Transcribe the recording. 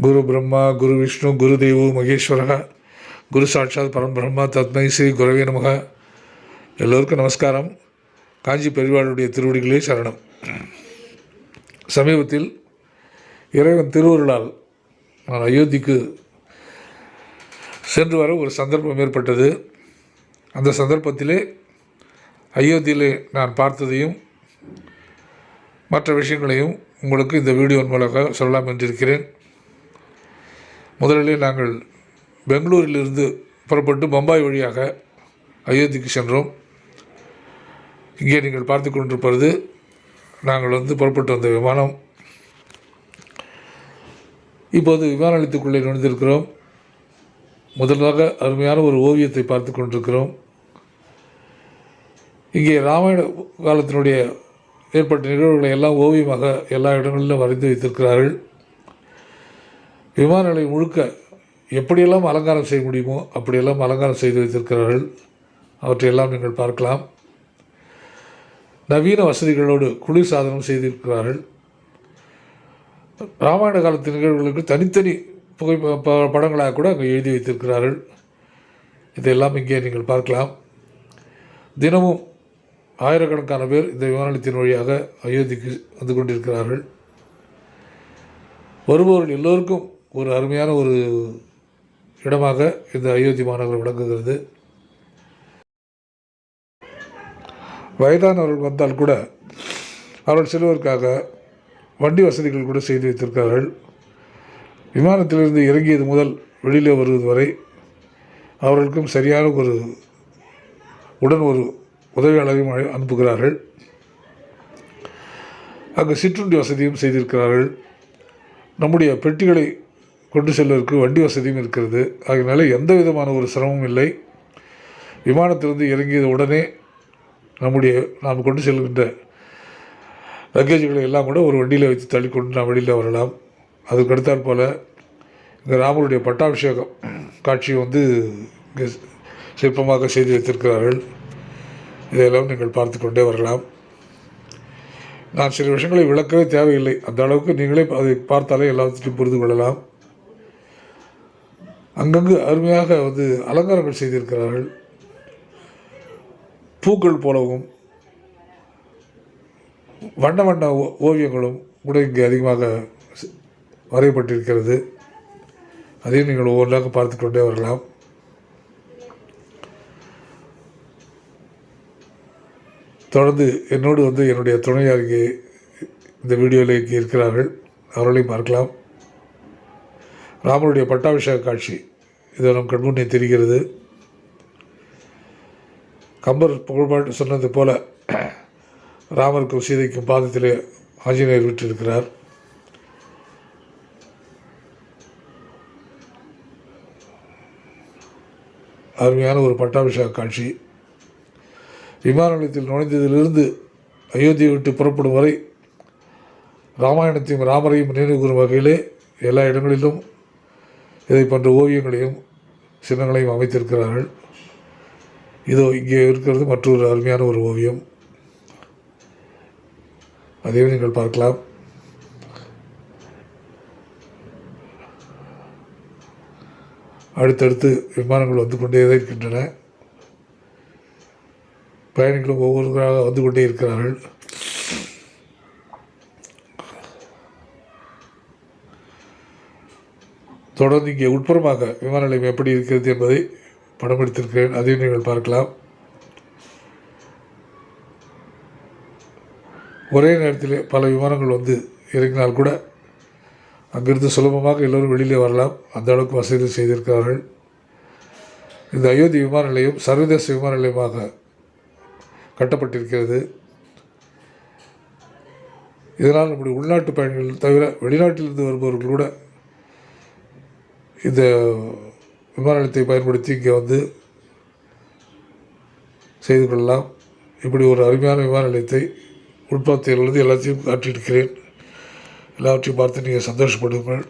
குரு பிரம்மா குரு விஷ்ணு குரு தேவோ மகேஸ்வரக குரு சாட்சாத் பரம்பிரம்மா தத்மை ஸ்ரீ குரவே நமக. எல்லோருக்கும் நமஸ்காரம். காஞ்சி பெருவாளுடைய திருவடிகளே சரணம். சமீபத்தில் இறைவன் திருவருளால் நான் அயோத்திக்கு சென்று வர ஒரு சந்தர்ப்பம் ஏற்பட்டது. அந்த சந்தர்ப்பத்திலே அயோத்தியிலே நான் பார்த்ததையும் மற்ற விஷயங்களையும் உங்களுக்கு இந்த வீடியோ மூலமாக சொல்லலாம் என்றிருக்கிறேன். முதலிலே நாங்கள் பெங்களூரிலிருந்து புறப்பட்டு பம்பாய் வழியாக அயோத்திக்கு சென்றோம். இங்கே நீங்கள் பார்த்து கொண்டிருப்பது நாங்கள் வந்து புறப்பட்டு வந்த விமானம். இப்போது விமான நிலையத்துக்குள்ளே நுழைந்திருக்கிறோம். முதலாக அருமையான ஒரு ஓவியத்தை பார்த்து கொண்டிருக்கிறோம். இங்கே ராமாயண காலத்தினுடைய ஏற்பட்ட நிகழ்வுகளை எல்லாம் ஓவியமாக எல்லா இடங்களிலும் வரைந்து வைத்திருக்கிறார்கள். விமான நிலையம் முழுக்க எப்படியெல்லாம் அலங்காரம் செய்ய முடியுமோ அப்படியெல்லாம் அலங்காரம் செய்து வைத்திருக்கிறார்கள். அவற்றையெல்லாம் நீங்கள் பார்க்கலாம். நவீன வசதிகளோடு குளிர் சாதனம் செய்திருக்கிறார்கள். ராமாயண காலத்து நிகழ்வுகளுக்கு தனித்தனி புகை ப- படங்களாக கூட அங்கே எழுதி வைத்திருக்கிறார்கள். இதையெல்லாம் இங்கே நீங்கள் பார்க்கலாம். தினமும் ஆயிரக்கணக்கான பேர் இந்த விமான நிலையத்தின் வழியாக அயோத்திக்கு வந்து கொண்டிருக்கிறார்கள். வருபவர்கள் எல்லோருக்கும் ஒரு அருமையான ஒரு இடமாக இந்த அயோத்தி மாநகரம் விளங்குகிறது. வயதானவர்கள் வந்தால் கூட அவர்கள் செல்வதற்காக வண்டி வசதிகள் கூட செய்து வைத்திருக்கிறார்கள். விமானத்திலிருந்து இறங்கியது முதல் வெளியில் வருவது வரை அவர்களுக்கும் சரியான ஒரு உடன் ஒரு உதவியாளரையும் அழை- அனுப்புகிறார்கள். அங்கு சிற்றுண்டி வசதியும் செய்திருக்கிறார்கள். நம்முடைய பெட்டிகளை கொண்டு செல்வதற்கு வண்டி வசதியும் இருக்கிறது. அதனால் எந்த விதமான ஒரு சிரமமும் இல்லை. விமானத்திலிருந்து இறங்கியது உடனே நம்முடைய நாம் கொண்டு செல்கின்ற லக்கேஜுகளை எல்லாம் கூட ஒரு வண்டியில் வைத்து தள்ளிக்கொண்டு நாம் வெளியில் வரலாம். அதுக்கடுத்தால் போல் இங்கே ராமருடைய பட்டாபிஷேகம் காட்சியை வந்து இங்கே சிற்பமாக செய்து வைத்திருக்கிறார்கள். இதையெல்லாம் நீங்கள் பார்த்து கொண்டே வரலாம். நான் சில விஷயங்களை விளக்கவே தேவையில்லை. அந்த அளவுக்கு நீங்களே அதை பார்த்தாலே எல்லாத்தையும் புரிந்து கொள்ளலாம். அங்கங்கு அருமையாக வந்து அலங்காரங்கள் செய்திருக்கிறார்கள். பூக்கள் போலவும் வண்ண வண்ண ஓவியங்களும் கூட இங்கே அதிகமாக வரையப்பட்டிருக்கிறது. அதையும் நீங்கள் ஒவ்வொன்றாக பார்த்து கொண்டே வரலாம். தொடர்ந்து என்னோடு வந்து என்னுடைய துணையார் இங்கே இந்த வீடியோவில் இங்கே இருக்கிறார்கள். அவர்களையும் பார்க்கலாம். ராமருடைய பட்டாபிஷேக காட்சி இது நம் கண்முன்னே தெரிகிறது. கம்பர் புகழ்பாட்டு சொன்னது போல ராமருக்கும் சீதைக்கும் பாதத்திலே ஆஞ்சநேயர் விட்டிருக்கிறார் அருமையான ஒரு பட்டாபிஷேக காட்சி. விமான நிலையத்தில் நுழைந்ததிலிருந்து அயோத்தியை விட்டு புறப்படும் வரை ராமாயணத்தையும் ராமரையும் நினைவு கூறும் வகையிலே எல்லா இடங்களிலும் இதை போன்ற ஓவியங்களையும் சின்னங்களையும் அமைத்திருக்கிறார்கள். இதோ இங்கே இருக்கிறது மற்றொரு அருமையான ஒரு ஓவியம். அதையும் நீங்கள் பார்க்கலாம். அடுத்தடுத்து விமானங்கள் வந்து கொண்டே தான் இருக்கின்றன. பயணிகளும் ஒவ்வொருவராக வந்து கொண்டே இருக்கிறார்கள். தொடர்ந்து இங்கே உட்புறமாக விமான நிலையம் எப்படி இருக்கிறது என்பதை படம் எடுத்திருக்கிறேன் அதையும் நீங்கள் பார்க்கலாம். ஒரே நேரத்தில் பல விமானங்கள் வந்து இறங்கினால் கூட அங்கிருந்து சுலபமாக எல்லோரும் வெளியிலே வரலாம். அந்த அளவுக்கு வசதி செய்திருக்கிறார்கள். இந்த அயோத்தி விமான நிலையம் சர்வதேச விமான நிலையமாக கட்டப்பட்டிருக்கிறது. இதனால் நம்முடைய உள்நாட்டு பயணிகள் தவிர வெளிநாட்டிலிருந்து வருபவர்கள் கூட இந்த விமான நிலையத்தை பயன்படுத்தி இங்கே வந்து செய்து கொள்ளலாம். இப்படி ஒரு அருமையான விமான நிலையத்தை உட்பத்தியிலிருந்து எல்லாத்தையும் காட்டியிருக்கிறேன். எல்லாவற்றையும் பார்த்து நீங்கள் சந்தோஷப்படுங்கள்.